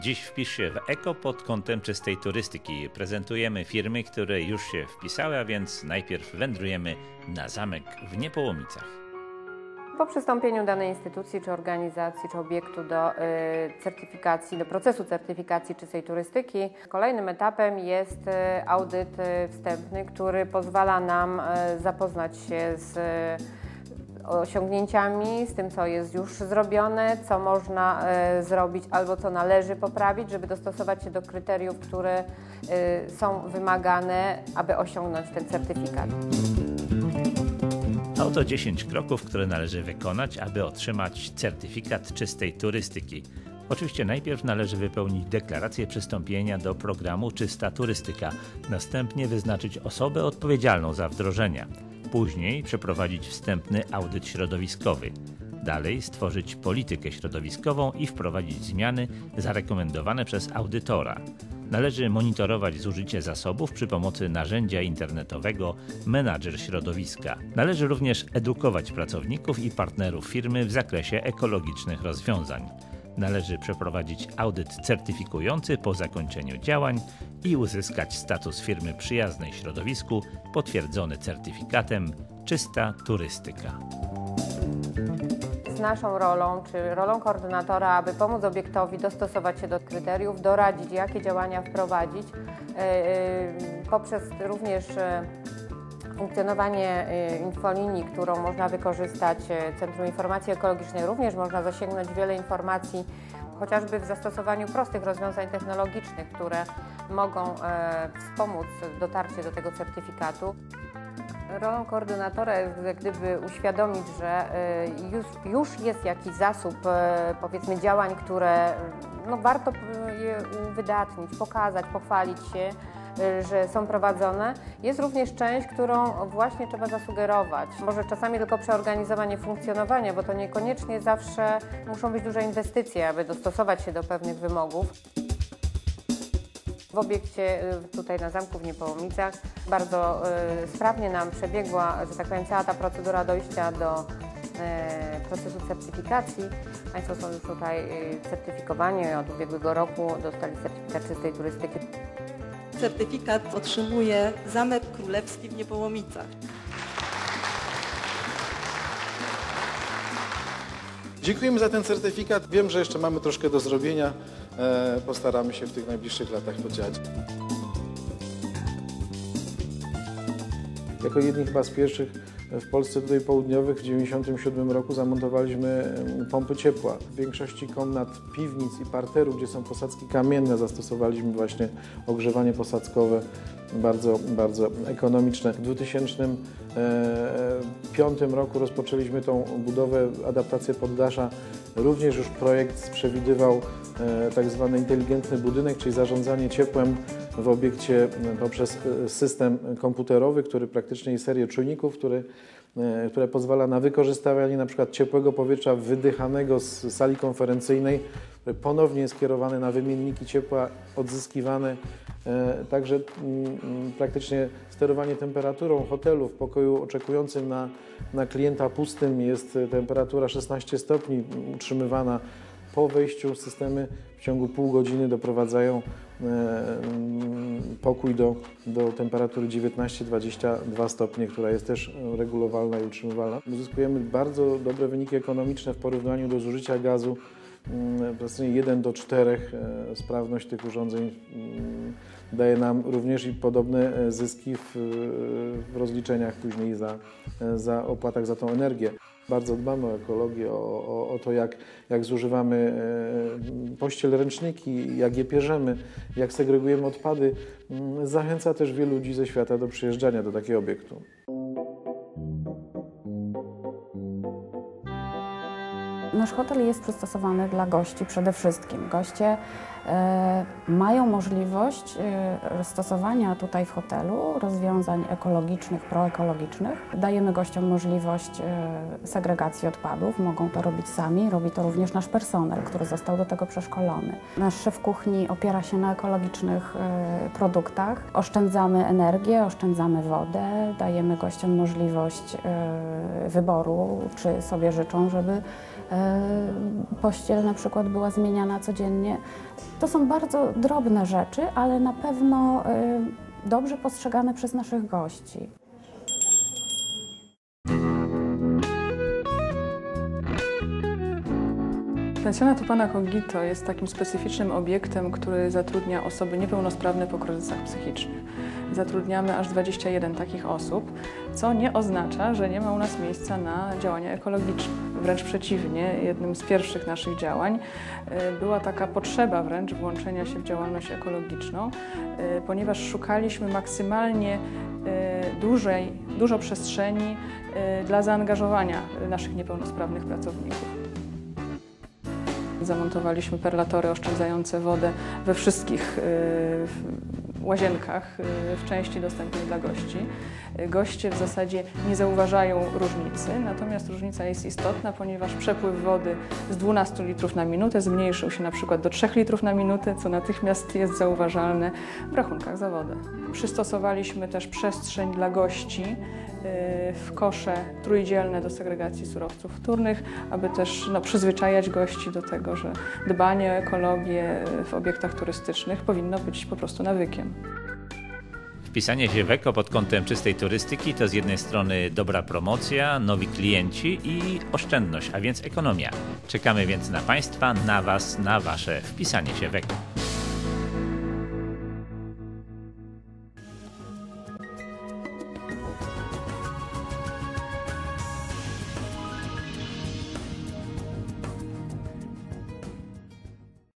Dziś wpisz się w eko pod kątem czystej turystyki. Prezentujemy firmy, które już się wpisały, a więc najpierw wędrujemy na zamek w Niepołomicach. Po przystąpieniu danej instytucji, czy organizacji, czy obiektu do y, certyfikacji, do procesu certyfikacji czystej turystyki, kolejnym etapem jest y, audyt y, wstępny, który pozwala nam zapoznać się z osiągnięciami, z tym, co jest już zrobione, co można e, zrobić albo co należy poprawić, żeby dostosować się do kryteriów, które e, są wymagane, aby osiągnąć ten certyfikat. Oto 10 kroków, które należy wykonać, aby otrzymać certyfikat czystej turystyki. Oczywiście najpierw należy wypełnić deklarację przystąpienia do programu Czysta Turystyka, następnie wyznaczyć osobę odpowiedzialną za wdrożenie. Później przeprowadzić wstępny audyt środowiskowy. Dalej stworzyć politykę środowiskową i wprowadzić zmiany zarekomendowane przez audytora. Należy monitorować zużycie zasobów przy pomocy narzędzia internetowego Menadżer Środowiska. Należy również edukować pracowników i partnerów firmy w zakresie ekologicznych rozwiązań. Należy przeprowadzić audyt certyfikujący po zakończeniu działań i uzyskać status firmy przyjaznej środowisku potwierdzony certyfikatem Czysta Turystyka. Z naszą rolą, czy rolą koordynatora, aby pomóc obiektowi dostosować się do kryteriów, doradzić, jakie działania wprowadzić, e, e, poprzez również e, funkcjonowanie infolinii, którą można wykorzystać, Centrum Informacji Ekologicznej, również można zasięgnąć wiele informacji, chociażby w zastosowaniu prostych rozwiązań technologicznych, które mogą wspomóc dotarcie do tego certyfikatu. Rolą koordynatora jest jak gdyby uświadomić, że już, już jest jakiś zasób powiedzmy działań, które no, warto je uwydatnić, pokazać, pochwalić się, Y, że są prowadzone. Jest również część, którą właśnie trzeba zasugerować. Może czasami tylko przeorganizowanie funkcjonowania, bo to niekoniecznie zawsze muszą być duże inwestycje, aby dostosować się do pewnych wymogów. W obiekcie y, tutaj na zamku w Niepołomicach bardzo y, sprawnie nam przebiegła, że tak powiem, cała ta procedura dojścia do procesu certyfikacji. Państwo są już tutaj certyfikowani od ubiegłego roku, dostali certyfikat czystej turystyki certyfikat otrzymuje Zamek Królewski w Niepołomicach. Dziękujemy za ten certyfikat. Wiem, że jeszcze mamy troszkę do zrobienia. E, postaramy się w tych najbliższych latach podziałać. Jako jedni chyba z pierwszych w Polsce tutaj południowych w 1997 roku zamontowaliśmy pompy ciepła. W większości komnat piwnic i parteru, gdzie są posadzki kamienne, zastosowaliśmy właśnie ogrzewanie posadzkowe bardzo, bardzo ekonomiczne. W 2005 roku rozpoczęliśmy tą budowę, adaptację poddasza. Również już projekt przewidywał e, tak zwany inteligentny budynek, czyli zarządzanie ciepłem w obiekcie poprzez e, system komputerowy, który praktycznie jest serię czujników, który, e, które pozwala na wykorzystywanie na przykład ciepłego powietrza wydychanego z sali konferencyjnej, który ponownie jest kierowany na wymienniki ciepła odzyskiwane. E, także mm, mm, praktycznie sterowanie temperaturą hotelu w pokoju oczekującym na, na klienta pustym jest temperatura 16 stopni utrzymywana po wejściu systemy w ciągu pół godziny doprowadzają e, mm, pokój do, do temperatury 19-22 stopnie, która jest też regulowalna i utrzymywalna. Uzyskujemy bardzo dobre wyniki ekonomiczne w porównaniu do zużycia gazu. Praktycznie mm, 1 do 4 e, sprawność tych urządzeń mm, daje nam również i podobne e, zyski w, w rozliczeniach później za, za opłatach za tą energię. Bardzo dbamy o ekologię, o, o, o to, jak, jak zużywamy e, pościel, ręczniki, jak je pierzemy, jak segregujemy odpady. Mm, zachęca też wielu ludzi ze świata do przyjeżdżania do takiego obiektu. Nasz hotel jest przystosowany dla gości przede wszystkim. Goście mają możliwość e, stosowania tutaj w hotelu rozwiązań ekologicznych, proekologicznych. Dajemy gościom możliwość e, segregacji odpadów, mogą to robić sami, robi to również nasz personel, który został do tego przeszkolony. Nasz szef kuchni opiera się na ekologicznych produktach. Oszczędzamy energię, oszczędzamy wodę, dajemy gościom możliwość wyboru, czy sobie życzą, żeby pościel na przykład była zmieniana codziennie. To są bardzo drobne rzeczy, ale na pewno y, dobrze postrzegane przez naszych gości. Pensjonat u pana Kogito jest takim specyficznym obiektem, który zatrudnia osoby niepełnosprawne po kryzysach psychicznych. Zatrudniamy aż 21 takich osób, co nie oznacza, że nie ma u nas miejsca na działania ekologiczne. Wręcz przeciwnie, jednym z pierwszych naszych działań e, była taka potrzeba wręcz włączenia się w działalność ekologiczną, e, ponieważ szukaliśmy maksymalnie e, dużej, dużo przestrzeni dla zaangażowania naszych niepełnosprawnych pracowników. Zamontowaliśmy perlatory oszczędzające wodę we wszystkich łazienkach y, w części dostępnej dla gości. Y, goście w zasadzie nie zauważają różnicy, natomiast różnica jest istotna, ponieważ przepływ wody z 12 litrów na minutę zmniejszył się na przykład do 3 litrów na minutę, co natychmiast jest zauważalne w rachunkach za wodę. Przystosowaliśmy też przestrzeń dla gości w kosze trójdzielne do segregacji surowców wtórnych, aby też no, przyzwyczajać gości do tego, że dbanie o ekologię w obiektach turystycznych powinno być po prostu nawykiem. Wpisanie się w eko pod kątem czystej turystyki to z jednej strony dobra promocja, nowi klienci i oszczędność, a więc ekonomia. Czekamy więc na Państwa, na Was, na Wasze wpisanie się w eko.